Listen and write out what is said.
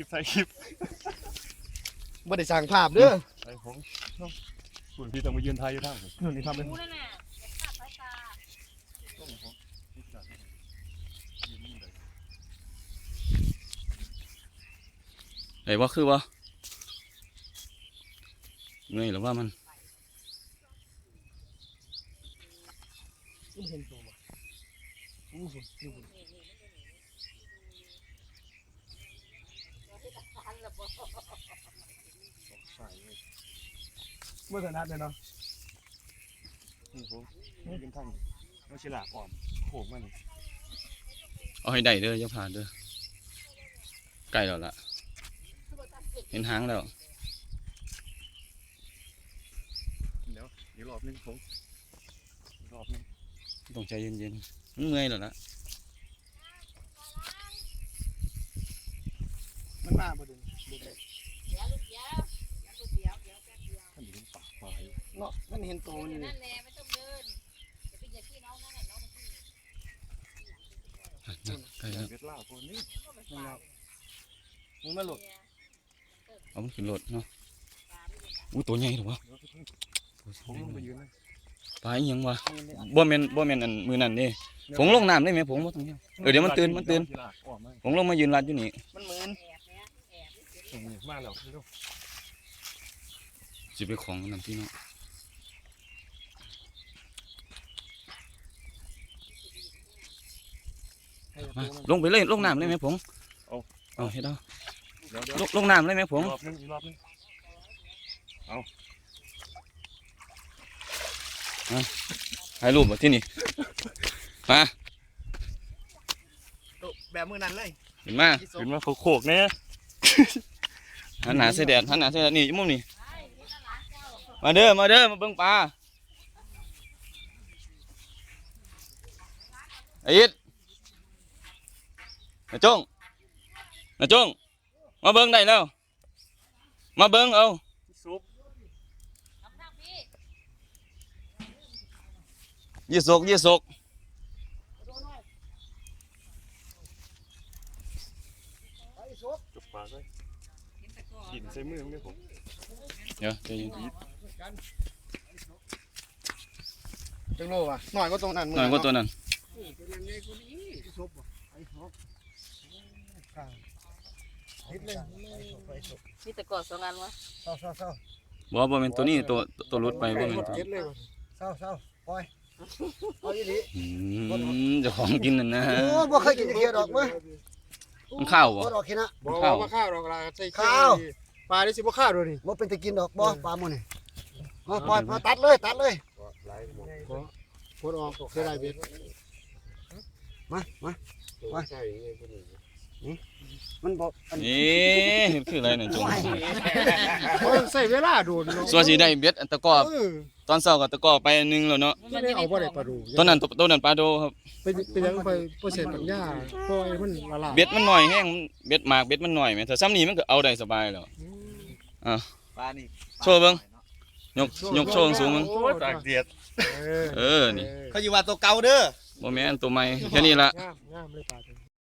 ลิปใส่คลิปบ่ได้สั่งภาพเด้อไอ้ผมคุณพี่ต้องมายืนทายอยู่ทางผมนู่นนี่ทำเป็นรู้นั่นน่ะเก็บภาพสายตาต้องผมนี่จัดยืนนี่เลยไอ้ว่าคือว่าเงยหรือว่ามันเห็นตัวบ่อู้หูอยู่บน ใส่เลย บ่ถนัดเลยเนาะนี่ผมยืนทางไม่ใช่หลากอ่อนโขกมันเอาให้ได้เด้ออย่าผ่านเด้อใกล้แล้วล่ะ เห็นหางแล้วเดี๋ยวอีกรอบนึงผมอีกรอบนึงต้องใจเย็นๆมันเมื่อยแล้วล่ะมันมาบ่เดินบ่ได้เมันเห็นตัวอนี่ยู่นั่นแหละไม่ต้องเดินอย่าไปเหยียบพี่น้องนั่นแหละน้องมันขึ้นใกล้แล้วเวทล่าคนนี้มันมามันมาหลดเอามันขึ้นรถเนาะอู้ตัวใหญ่หรอวะผมลงไปยืนเลยปลาอีหยังวะมันได้อัดบ่แม่นบ่แม่นอันมือนั่นนี่ผมลงน้ำได้ไหมผมบ่ต้องเที่ยวเออเดี๋ยวมันตื่นมันตื่นที่หลากอ่อนมากผมลงมายืนรัดอยู่นี่มันเหมือนแอบนะแอบนี่เสียตรงนี้มาแล้วเร็วสิไปของนั่นพี่น้อง ให้ มาตัวมันลงไปเลยลงน้ำได้ไหมผมเอาให้ได้เดี๋ยวเดี๋ยวลงลงน้ำได้ไหมผมอีกรอบนึงอีกรอบนึงถ่ายรูปบ่ที่นี่ มาตัวแบบมือนั้นเลยเห็นมาขึ้นมาโขกๆเนี่ยหันหน้าใส่แดดหันหน้าใส่แดดนี่มุมนี่มาเด้อมาเด้อมาเบิ่งปลาไอ้ยิด นาจงนาจงมาเบิ่งได้แล้ว มาเบิ่งเอาซุปทำทางพี่ยี่สกยี่สกจุกปากเลยเห็นตะกร้อกินใส่มือมั้งเนี่ยผมเดี๋ยวใจเย็นจังโลว่ะหน่อยก็ตรงนั้นมืหน่อยกว่าตัวนั้น นิดนึงมีตะกร้อสองอันวะเศร้าเศร้าเศร้าบ่บ่แม่นตัวนี้ตัวตัวรุดไปบ่แม่นตัวเก็ดเลยเศร้าเศร้าปล่อยเอาอีหลีอืมเจ้าของกินนั่นนะโอ้บ่เคยกินจักเทียดอกมั้ยมันข้าวบ่บ่ดอกขี้นะบอกข้าวว่าข้าวดอกลาใส่ข้าวปลาได้สิบ่ข้าวดูดิบ่เป็นตะกินดอกบ่ปลาหมื้นี่เอาปล่อยมาตัดเลยตัดเลยพดออกเสียดายเบ็ดมามาว่าใช่ไงพวกนี้ มันบ่อันนี่เห็นคืออะไรนั่นจงเพราะใส่เวลาโดนเนาะส่วนสิได้เบ็ดอันตะกร้อเออตอนเช้าก็ตะกร้อไปอันหนึงแล้วเนาะที่ได้เอาบ่ได้ปลาดูตัวนั้นตัวตัวนั้นปลาโดครับเป็นเป็นยังไปเปอร์เซ็นต์ปัญญาปล่อยมันละลายเบ็ดมันหน่อยแห้งมันเบ็ดหมากเบ็ดมันหน่อยแม่ถ้าซ้ำนี้มันก็เอาได้สบายแล้ว ปลานี่โชว์เบิ่ง ยกยกโชว์สูงๆมึงโอ้ตากเดียดเออเออนี่เขาอยู่ว่าตัวเก่าเด้อบ่แม่นตัวใหม่แค่นี้ละ งามงามเลยปลาตัวนี้